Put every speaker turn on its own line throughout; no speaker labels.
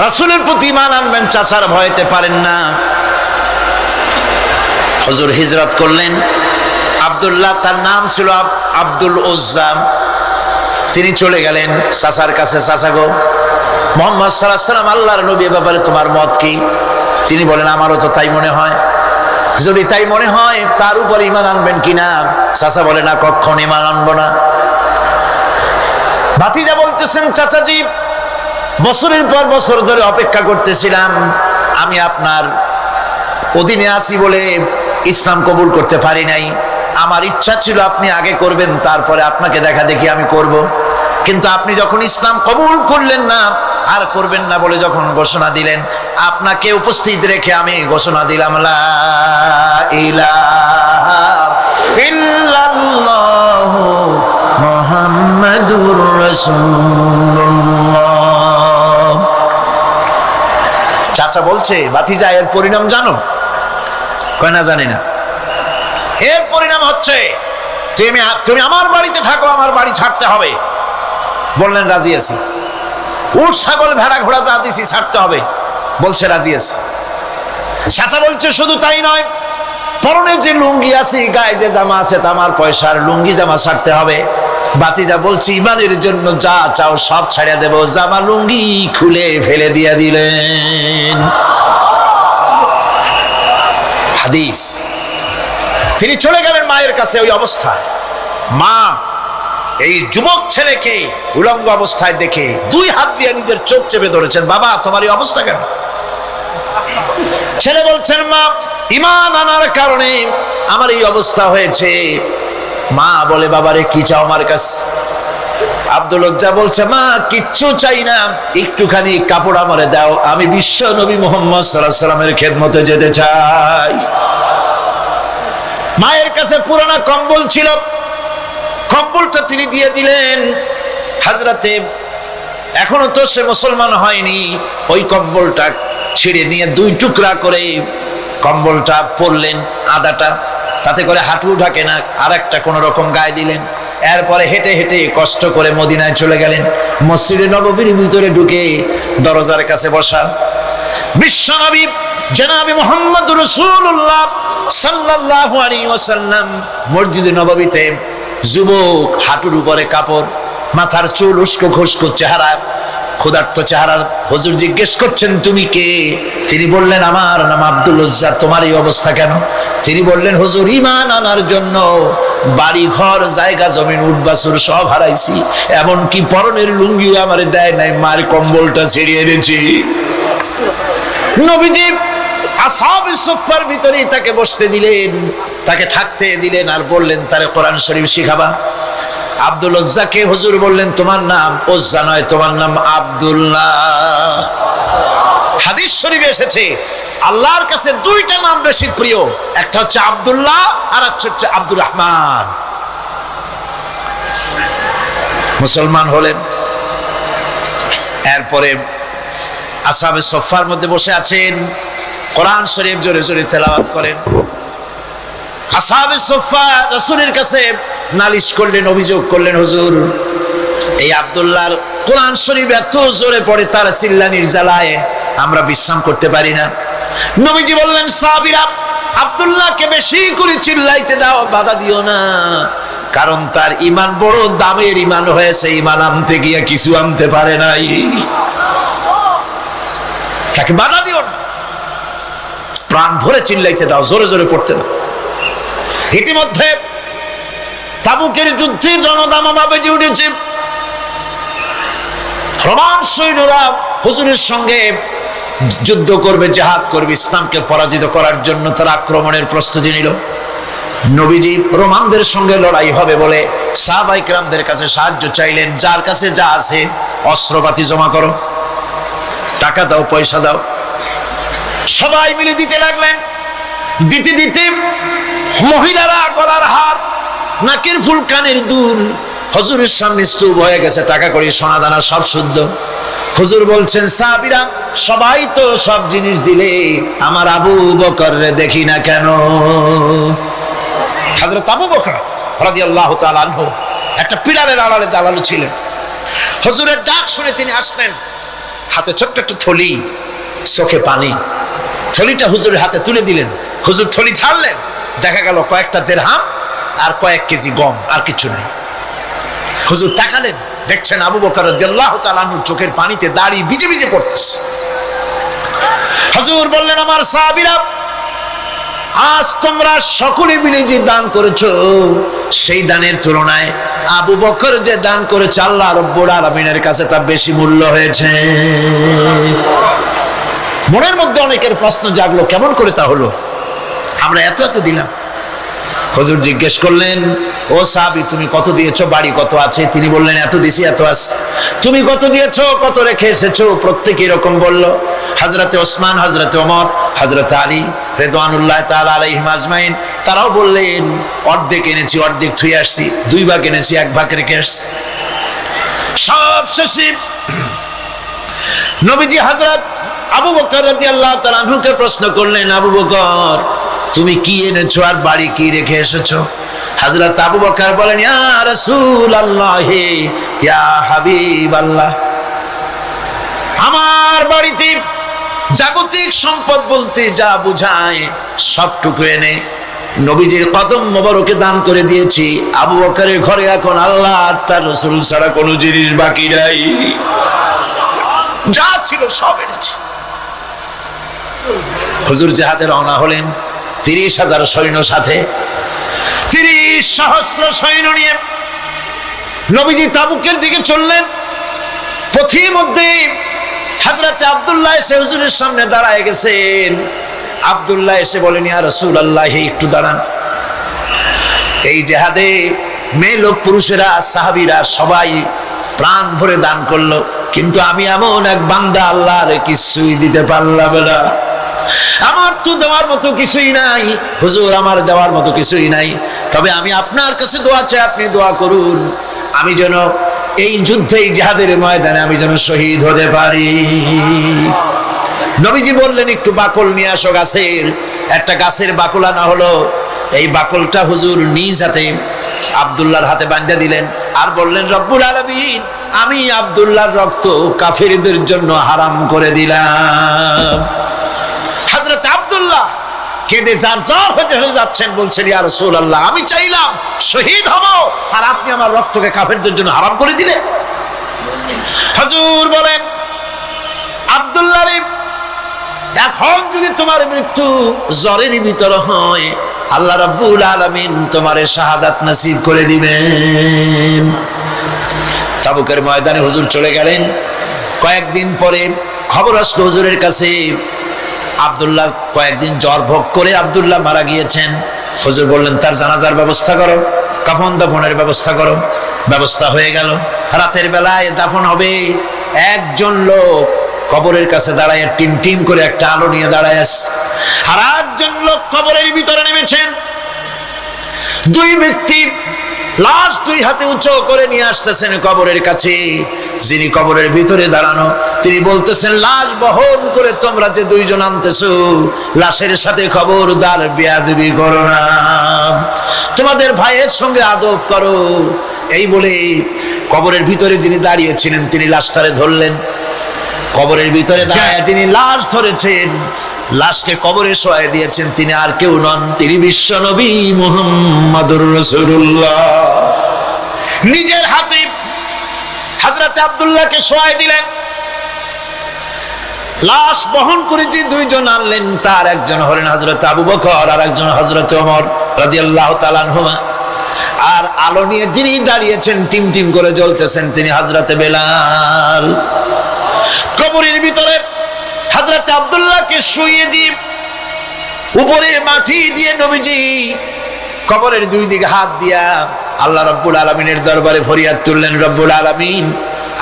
রাসূলের প্রতি ইমান আনবেন, চাচার ভয়তে পারেন না। হজুর হিজরত করলেন। আব্দুল্লাহ, তার নাম ছিল আব- আব্দুল উজ্জাম তিনি চলে গেলেন চাচার কাছে, চাচা গো, মোহাম্মদ সাল্লাহ সাল্লাম আল্লাহর নবী ব্যাপারে তোমার মত কি? তিনি বলেন, আমারও তো তাই মনে হয়। যদি তাই মনে হয়, তার উপর ইমান আনবেন কিনা চাচা বলে, না কখন ইমান আনব না। ভাতিজা বলতেছেন, চাচাজি বছরের পর বছর ধরে অপেক্ষা করতেছিলাম, আমি আপনার অধীনে আসি বলে ইসলাম কবুল করতে পারি নাই। আমার ইচ্ছা ছিল আপনি আগে করবেন, তারপরে আপনাকে দেখা দেখি আমি করব। কিন্তু আপনি যখন ইসলাম কবুল করলেন না, আর করবেন না বলে যখন ঘোষণা দিলেন, আপনাকে উপস্থিত রেখে আমি ঘোষণা দিলাম মুহাম্মাদুর রাসূলুল্লাহ। চাচা বলছে, বাতিজা, এর পরিণাম জানো? কয়, না, জানি না। এর পরিণাম হচ্ছে, তুমি তুমি আমার বাড়িতে থাকো, আমার বাড়ি ছাড়তে হবে। বললেন, রাজি আছি। উট, ছাগল, ভেড়া, ঘোড়া যা দিছি, ছাড়তে হবে। বলছে, রাজি আছি। চাচা বলছে, শুধু তাই নয়, পরনে যে লুঙ্গি আছে, গায়ে যে জামা আছে তা আমার পয়সার লুঙ্গি জামা ছাড়তে হবে। বাতিজা বলছি, ইমানের জন্য যা চাও সব ছাড়িয়া দেব। জামা লুঙ্গি খুলে ফেলে দিয়া দিলেন। হাদিস। তিনি চলে গেলেন মায়ের কাছে ওই অবস্থায়। মা, এই যুবক ছেলেকে উলঙ্গ অবস্থায় দেখে দুই হাত দিয়ে নিজের চোখ চেপে ধরেছেন, বাবা, তোমার এই অবস্থা কেন? ছেলে বলছেন, মা, ইমান আনার কারণে আমার এই অবস্থা হয়েছে। মা বলে, বাবারে, কি চাও আমার কাছে? আব্দুল লজ্জা বলছে, মা, কিচ্ছু চাই না। একটুখানি কাপড় আমারে দাও। আমি বিশ্ব নবী মোহাম্মদ সাল্লামের খেদমতে যেতে চাই। মায়ের কাছে পুরানা কম্বল ছিল। কম্বলটা তিনি দিয়ে দিলেন। হাজরাতে এখনও তো সে মুসলমান হয়নি। ওই কম্বলটা ছিঁড়ে নিয়ে দুই টুকরা করে কম্বলটা পরলেন আদাটা। তাতে করে হাঁটু ঢাকে না আর একটা কোনো রকম গায়ে দিলেন। এরপরে হেঁটে হেঁটে কষ্ট করে মদিনায় চলে গেলেন। মসজিদে নববীর ভিতরে ঢুকে দরজার কাছে বসা। বিশ্বনবী জনাবি মোহাম্মদ রসুল্লাহ সাল্লাল্লাহু আলাইহি ওয়াসাল্লাম মসজিদে নববীতে যুবক হাঁটুর উপরে কাপড়, মাথার চুল উস্কো খুস্কো চেহারা ক্ষুধার্ত চেহারার হজুর জিজ্ঞেস করছেন, তুমি কে? তিনি বললেন, আমার নাম আব্দুল উজ্জা। তোমার এই অবস্থা কেন? তিনি বললেন, হুজুর ইমান আনার জন্য বাড়ি ঘর জায়গা, জমিন উঠবাসুর সব হারাইছি। এমনকি পরনের লুঙ্গিও আমার দেয় নাই, মার কম্বলটা ছেড়িয়ে এনেছি। নবীজি আসাবে সুফার ভিতরেই তাকে বসতে দিলেন, তাকে থাকতে দিলেন আর বললেন, তারে কোরআন শরীফ শিখাবা। আব্দুল ওজ্জাকে হুজুর বললেন, তোমার নাম ওজ্জা নয়, তোমার নাম আব্দুল্লাহ। হাদিস শরীফে এসেছে, আল্লাহর কাছে দুইটা নাম বেশি প্রিয়, একটা হচ্ছে আব্দুল্লাহ আর একটা হচ্ছে আব্দুর রহমান। মুসলমান হলেন। এরপরে আসাবে সফার মধ্যে বসে আছেন, কোরআন শরীফ জোরে জোরে তেলাওয়াত করেন। আসাবে সফা রসুলের কাছে নালিশ করলেন, অভিযোগ করলেন, হুজুর, এই আব্দুল্লাহর কোরআন শরীফ এত জোরে পড়ে তার চিল্লানির জ্বালায় আমরা বিশ্রাম করতে পারি না। নবীজি বললেন, সাহাবীরা, আব্দুল্লাহকে বেশি করে চিল্লাইতে দাও, বাধা দিও না। কারণ তার ইমান বড় দামের ইমান হয়েছে ইমান আনতে গিয়ে কিছু আনতে পারে নাই। তাকে বাধা দিও না। প্রাণ ভরে চিল্লাইতে দাও, জোরে জোরে পড়তে দাও। ইতিমধ্যে তাবুকের যুদ্ধের রণদামা বেজে উঠেছে। রোমান সৈন্যরা হুজুরের সঙ্গে যুদ্ধ করবে, জেহাদ করবে, ইসলামকে পরাজিত করার জন্য তারা আক্রমণের প্রস্তুতি নিল। নবীজি রোমানদের সঙ্গে লড়াই হবে বলে সাহাবাইকরামদের কাছে সাহায্য চাইলেন, যার কাছে যা আছে, অস্ত্রপাতি জমা করো, টাকা দাও, পয়সা দাও। সবাই মিলে দিতে লাগলেন। দিতে দিতে মহিলারা গলার হার নাকের ফুল কানের দুল। হজুরের সামনে স্তূপ হয়ে গেছে, টাকা করি সোনা দানা সব শুদ্ধ। হুজুর বলছেন, সাহাবিরা, সবাই তো সব জিনিস দিলে আমার আবু বকর দেখি না কেন? হাজরত আবু বকর রাদিয়াল্লাহু তাআলা আনহু একটা পিলারের আড়ালে দাঁড়ানো ছিলেন। হুজুরের ডাক শুনে তিনি আসলেন। হাতে ছোট্ট একটা থলি, চোখে পানি। থলিটা হুজুরের হাতে তুলে দিলেন। হুজুর থলি ছাড়লেন দেখা গেল কয়েকটা দেড়হাম আর কয়েক কেজি গম, আর কিছু নেই। হুজুর তাকালেন, দেখছেন আবু বকর চোখের পানিতে দাড়ি ভিজে ভিজে পড়তেছে। হুজুর বললেন, আমার সাহাবীরা, আজ তোমরা সকলে মিলে যে দান করেছ, সেই দানের তুলনায় আবু বকর যে দান করেছে, আল্লাহ রব্বুল আলামিনের কাছে তা বেশি মূল্য হয়েছে। মনের মধ্যে অনেকের প্রশ্ন জাগলো, কেমন করে তা হলো? আমরা এত এত দিলাম। হুজুর জিজ্ঞেস করলেন, ও সাবি তুমি কত দিয়েছ? বাড়ি কত আছে? তিনি বললেন, এত দিছি, এত আছে তুমি কত দিয়েছ? কত রেখে এসেছ? প্রত্যেকে এরকম বলল হজরতে ওসমান হজরতে ওমর হজরত আলী রেদওয়ানুল্লাহ তাআলা আলাইহিম আজমাইন। তারাও বললেন, অর্ধেক এনেছি, অর্ধেক থুই আসছি। দুই ভাগ এনেছি, এক ভাগ রেখে আসছি। সব শেষে নবীজি হযরত আবু বকর রাদিয়াল্লাহু তাআলা আনহুকে প্রশ্ন করলেন, আবু বকর তুমি কি এনেছো আর বাড়ি কি রেখে এসেছ? হযরত আবু বকর বলেন, ইয়া রাসূলুল্লাহ, ইয়া হাবিবাল্লাহ। আমার বাড়িতে জাগতিক সম্পদ বলতে যা বুঝায়, সবটুকু এনে নবীজির কদম মোবারকে দান করে দিয়েছি। আবু বকরের ঘরে এখন আল্লাহ আর তার রসুল ছাড়া কোনো জিনিস বাকি নাই। যা ছিল সব এনেছি। হুজুর জাহাদে রওনা হলেন তিরিশ হাজার সৈন্য সাথে। তিরিশ সহস্র সৈন্য নিয়ে নবীজি তাবুকের দিকে চললেন। পথির মধ্যে হাজরাতে আবদুল্লাহ এসে হুজুরের সামনে দাঁড়ায় গেছেন। আব্দুল্লাহ এসে বলেন, ইয়া রসুল আল্লাহ একটু দাঁড়ান। এই জেহাদে মেয়ে লোক পুরুষেরা, সাহাবিরা সবাই প্রাণ ভরে দান করল। কিন্তু আমি এমন এক বান্দা, আল্লাহর কিছুই দিতে পারলাম না। আমার তো দেওয়ার মতো কিছুই নাই। হুজুর, আমার দেওয়ার মতো কিছুই নাই। তবে আমি আপনার কাছে দোয়া চাই, আপনি দোয়া করুন। আমি যেন এই যুদ্ধে জাহাদের ময়দানে আমি যেন শহীদ হতে পারি। নবীজি বললেন, একটু বাকল নিয়ে আসো গাছের। একটা গাছের বাকল আনা হলো। এই বাকলটা হুজুর নিজ হাতে আবদুল্লাহর হাতে বান্ধা দিলেন। আর বললেন, রব্বুল আলমিন, আমি আবদুল্লাহর রক্ত কাফেরদের জন্য হারাম করে দিলাম। হজরত আব্দুল্লাহ কেঁদে যার যার হতে হয়ে যাচ্ছেন বলছেন, ইয়া রাসূলুল্লাহ, আমি চাইলাম শহীদ হব আর আপনি আমার রক্তকে কাফেরদের জন্য হারাম করে দিলেন হুজুর বলেন, আব্দুল্লাহ এখন যদি তোমার মৃত্যু জ্বরের ভিতর হয়, আল্লাহ রাব্বুল আলামিন তোমারে শাহাদাত নসিব করে দিবেন। তাবুকের ময়দানে হুজুর চলে গেলেন। কয়েকদিন পরে খবর আসলো হুজুরের কাছে আব্দুল্লাহ কয়েকদিন জ্বর ভোগ করে আব্দুল্লাহ মারা গিয়েছেন। হুজুর বললেন, তার জানাজার ব্যবস্থা করো, কাফন দাফনের ব্যবস্থা করো। ব্যবস্থা হয়ে গেল। রাতের বেলায় দাফন হবে। একজন লোক কবরের কাছে দাঁড়ায়, টিম টিম করে একটা আলো নিয়ে দাঁড়ায় আছে। আর একজন লোক কবরের ভিতরে নেমেছেন। দুই ব্যক্তি লাশ দুই হাতে উঁচু করে নিয়ে আসতেছেন কবরের কাছে। যিনি কবরের ভিতরে দাঁড়ানো তিনি বলতেছেন লাশ বহন করে তোমরা যে দুইজন আনতেছ লাশের সাথে খবরদার বিয়াদবি করো না। তোমাদের ভাইয়ের সঙ্গে আদব করো। এই বলে কবরের ভিতরে যিনি দাঁড়িয়েছিলেন তিনি লাশটারে ধরলেন। কবরের ভিতরে দাঁড়ায় তিনি লাশ ধরেছেন। লাশকে কবরে সহায় দিয়েছেন। তিনি আর কেউ নন তিনি বিশ্ব নবী মুহাম্মাদুর রাসূলুল্লাহ। নিজের হাতে হযরত আব্দুল্লাহকে শোয়াই দিলেন। লাশ বহন করে যে দুইজন আনলেন, তার একজন হলেন হযরত আবু বকর আর একজন হযরত ওমর রাদিয়াল্লাহু তাআলা আনহুমা। আর আলো নিয়ে যিনি দাঁড়িয়েছেন, টিম টিম করে জ্বলতেছেন, তিনি হযরতে বেলাল। কবরের ভিতরে হাজরাতে আব্দুল্লাহকে শুয়ে দিয়ে উপরে মাটি দিয়ে নবীজি কবরের দুই দিকে হাত দিয়া আল্লাহ রব্বুল আলমিনের দরবারে ফরিয়াদ তুললেন, রব্বুল আলমিন,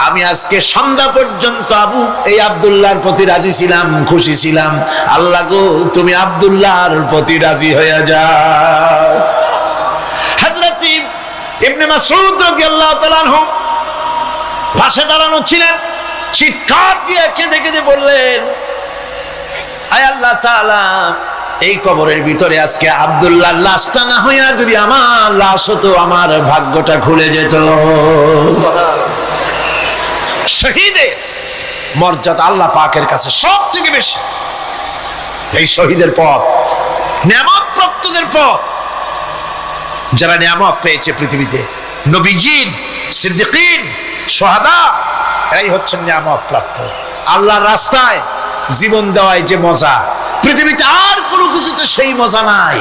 আমি আজকে সন্ধ্যা পর্যন্ত আবু, এই আবদুল্লাহর প্রতি রাজি ছিলাম, খুশি ছিলাম। আল্লাহ গো, তুমি আব্দুল্লাহর প্রতি রাজি হয়ে যাও। চিৎকার দিয়ে কেঁদে কেঁদে বললেন, আয় আল্লাহ এই কবরের ভিতরে আজকে আব্দুল্লাহ লাশটা না হইয়া যদি আমার লাশ হতো, আমার ভাগ্যটা খুলে যেত। শহীদে মর্যাদা আল্লাহ পাকের কাছে সব থেকে বেশি। এই শহীদের পথ নিয়ামত প্রাপ্তদের পথ। যারা নিয়ামত পেয়েছে পৃথিবীতে, নবীজিন, সিদ্দিকিন, সোহাদা, এরাই হচ্ছেন নিয়ামত প্রাপ্ত আল্লাহর রাস্তায় জীবন দেওয়ায় যে মজা। পৃথিবীতে আর কোনো কিছুতে সেই মজা নাই।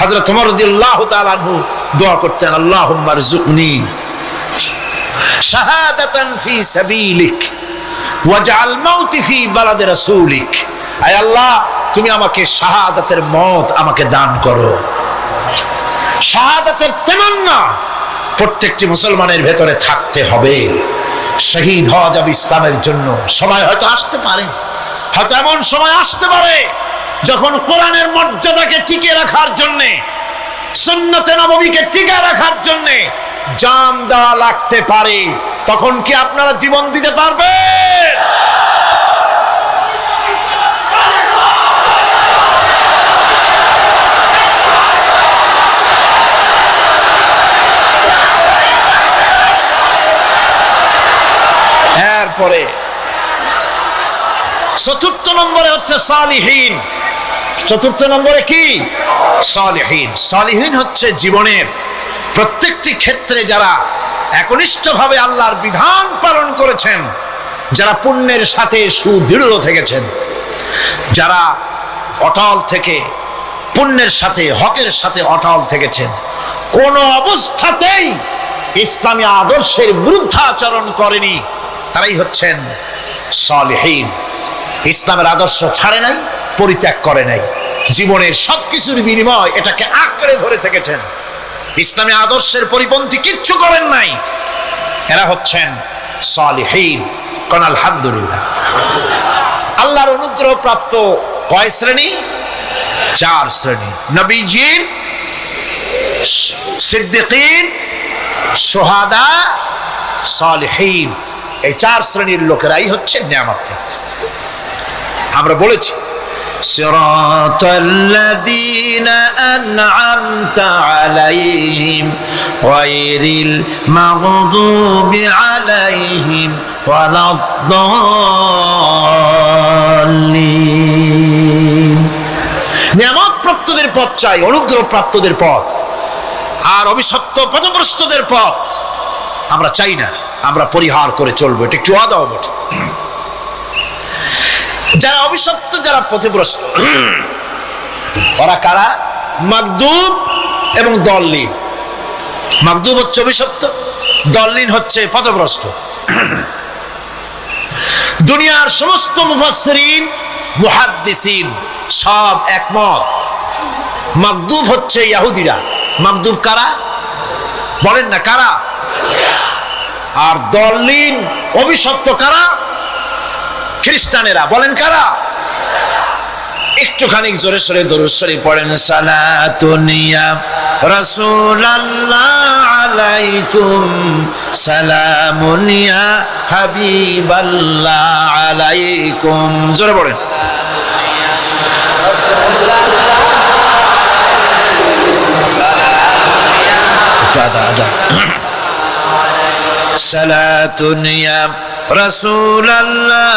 হযরত ওমর রাদিয়াল্লাহু তাআলা দোয়া করতেন, আল্লাহুম্মা রযুকনি শাহাদাতান ফি সাবিলিক ওয়াজআল মাউতি ফি বালাদি রাসূলিক। আয় আল্লাহ, তুমি আমাকে শাহাদাতের মত আমাকে দান করো। শাহাদাতের তেমান্না প্রত্যেকটি মুসলমানের ভেতরে থাকতে হবে। শহীদ হওয়া যাবে ইসলামের জন্য। সময় হয়তো আসতে পারে। হয়তো এমন সময় আসতে পারে যখন কোরআনের মর্যাদাকে টিকে রাখার জন্যে, সুন্নতে নবমীকে টিকে রাখার জন্যে জান দেওয়া লাগতে পারে, তখন কি আপনারা জীবন দিতে পারবেন এরপরে চতুর্থ নম্বরে হচ্ছে সালিহীন। চতুর্থ নম্বরে কি? সালিহীন। সালিহীন হচ্ছে জীবনের প্রত্যেকটি ক্ষেত্রে যারা একনিষ্ঠভাবে আল্লাহর বিধান পালন করেছেন, যারা পুণ্যের সাথে সুদৃঢ় থেকেছেন, যারা অটল থেকে পুণ্যের সাথে, হকের সাথে অটল থেকেছেন, কোন অবস্থাতেই ইসলামী আদর্শের বিরুদ্ধাচরণ করেনি, তারাই হচ্ছেন সলিহীন। ইসলামের আদর্শ ছাড়ে নাই, পরিত্যাগ করে নাই। জীবনের সবকিছুর বিনিময় এটাকে আঁকড়ে ধরে থেকেছেন। ইসলামী আদর্শের পরিপন্থী কিচ্ছু করেন নাই। এরা হচ্ছেন সলিহীন কোন আলহামদুলিল্লাহ। আল্লাহর অনুগ্রহ প্রাপ্ত কয় শ্রেণি? চার শ্রেণি। নবীজির সিদ্দিকিন সোহাদা সলিহীন। এই চার শ্রেণির লোকেরাই হচ্ছে নিয়ামত আমরা বলেছি صراط الذين أنعمت عليهم غير المغضوب عليهم ولا الضالين নিয়ামত প্রাপ্তদের পথ চাই অনুগ্রহ প্রাপ্তদের পথ আর অভিশপ্ত পথভ্রষ্টদের পথ আমরা চাই না আমরা পরিহার করে চলবো এটা একটু আদাও বটে যারা অভিশপ্ত, যারা পথভ্রষ্ট ওরা কারা? মাকদুব এবং দললিন। মাকদুব হচ্ছে অভিশপ্ত, দললিন হচ্ছে পথভ্রষ্ট। দুনিয়ার সমস্ত মুফাসসিরিন, মুহাদ্দিসিন, সব একমত। মাকদুব হচ্ছে ইয়াহুদিরা। মাকদুব কারা? বলেন না, কারা? আর দললিন অভিশপ্ত কারা? খ্রিস্টানেরা বলেন কারা? একটুখানি জোরে সরে দরুশ্বরী পড়েন সালাতুনিয়া রাসূলুল্লাহ আলাইকুম সালামুনিয়া হাবিবাল্লাহ আলাইকুম। জোরে পড়েন। দাদা দাদা। সালাতুনিয়া রাসূলুল্লাহ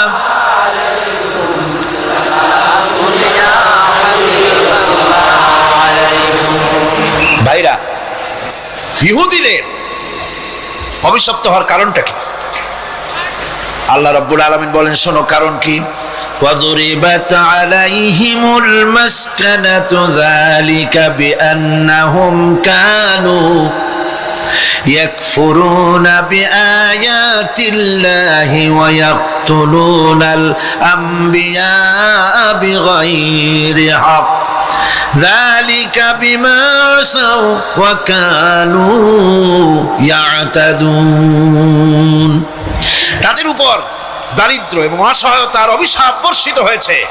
ইহুদিদের অভিশপ্ত হওয়ার কারণটা কি আল্লাহ রাব্বুল আলামিন বলেন শোনো কারণ কি وضربت عليهم المسكنة ذلك بأنهم كانوا يكفرون بآيات الله ويقتلون الأنبياء بغير حق ذلك بما عصوا وكانوا يعتدون তাদের উপর দারিদ্র এবং অসহায়তার অভিশাপ বর্ষিত হয়েছে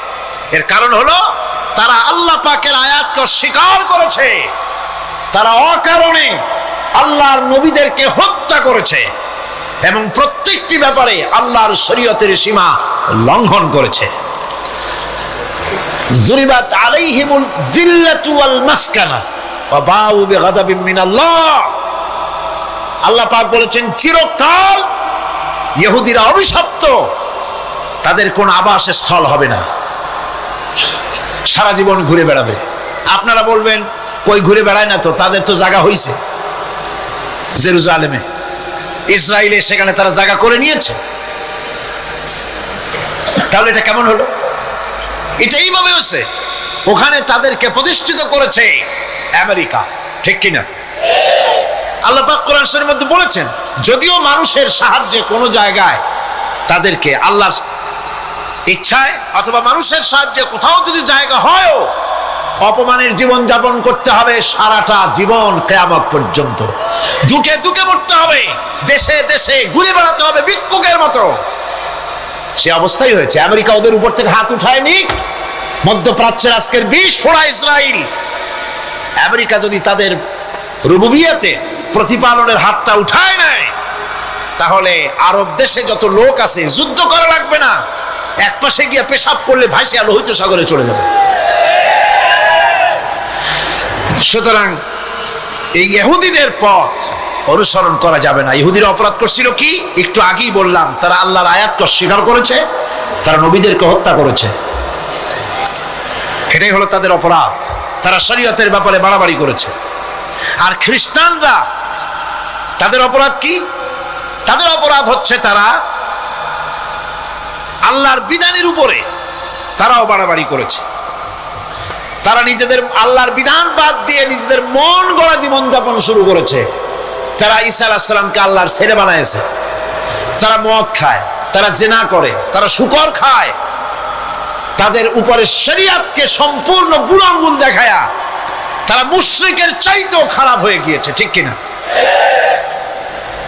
এর কারণ হলো তারা আল্লাহ পাকের আয়াতকে অস্বীকার করেছে তারা অকারণে আল্লাহর নবীদেরকে হত্যা করেছে এবং প্রত্যেকটি ব্যাপারে আল্লাহর শরীয়তের সীমা লঙ্ঘন করেছে জুরিবাত আলাইহিমুল যিল্লাতু ওয়াল মাসকানা। ওয়া বাউ বিগাদাবিন মিনাল্লাহ। আল্লাহ পাক বলেছেন, চিরকাল ইহুদিরা অভিশপ্ত। তাদের কোন আবাস স্থল হবে না। সারা জীবন ঘুরে বেড়াবে। আপনারা বলবেন, কই ঘুরে বেড়ায় না তো? তাদের তো জায়গা হইছে জেরুজালেমে। ইসরায়েলে সেখানে তারা জায়গা করে নিয়েছে। তাহলে এটা কেমন হলো? এটা এইভাবে হচ্ছে ওখানে তাদেরকে প্রতিষ্ঠিত করেছে আমেরিকা। ঠিক কিনা? আল্লাহ পাক কোরআন মধ্যে বলেছেন, যদিও মানুষের সাহায্যে কোনো জায়গায় তাদেরকে আল্লাহর ইচ্ছায় অথবা মানুষের সাহায্যে কোথাও যদি জায়গা হয়ও, অপমানের জীবন যাপন করতে হবে সারাটা জীবন কেয়ামত পর্যন্ত। দুকে দুকে মরতে হবে, দেশে দেশে ঘুরে বেড়াতে হবে ভিক্ষুকের মতো। সে অবস্থাই হয়েছে। আমেরিকা ওদের উপর থেকে হাত উঠায় নিক। মধ্যপ্রাচ্যের আজকের বিষ ফোড়া ইসরায়েল আমেরিকা যদি তাদের রুবুবিয়াতে প্রতিপালনের হাতটা উঠায় নেয়, তাহলে আরব দেশে যত লোক আছে, যুদ্ধ করা লাগবে না। এক পাশে গিয়ে পেশাব করলে ভাসিয়া লোহিত সাগরে চলে যাবে। সুতরাং এই ইহুদিদের পথ অনুসরণ করা যাবে না। ইহুদিরা অপরাধ করছিল কি? একটু আগেই বললাম, তারা আল্লাহর আয়াতকে অস্বীকার করেছে, তারা নবীদেরকে হত্যা করেছে। এটাই হলো তাদের অপরাধ। তারা শরীয়তের ব্যাপারে বাড়াবাড়ি করেছে। আর খ্রিস্টানরা, তাদের অপরাধ কি? তাদের অপরাধ হচ্ছে তারা আল্লাহর বিধানের উপরে তারাও বাড়াবাড়ি করেছে। তারা নিজেদের আল্লাহর বিধান বাদ দিয়ে নিজেদের মন গড়া জীবনযাপন শুরু করেছে। তারা ঈসা আলাহিসাল্লামকে আল্লাহর ছেলে বানাইছে তারা মদ খায়, তারা জেনা করে, তারা শুকর খায়, তাদের উপরে শরিয়াতকে সম্পূর্ণ বুড়াঙ্গুন দেখায়া তারা মুশ্রিকের চাইতেও খারাপ হয়ে গিয়েছে, ঠিক কিনা?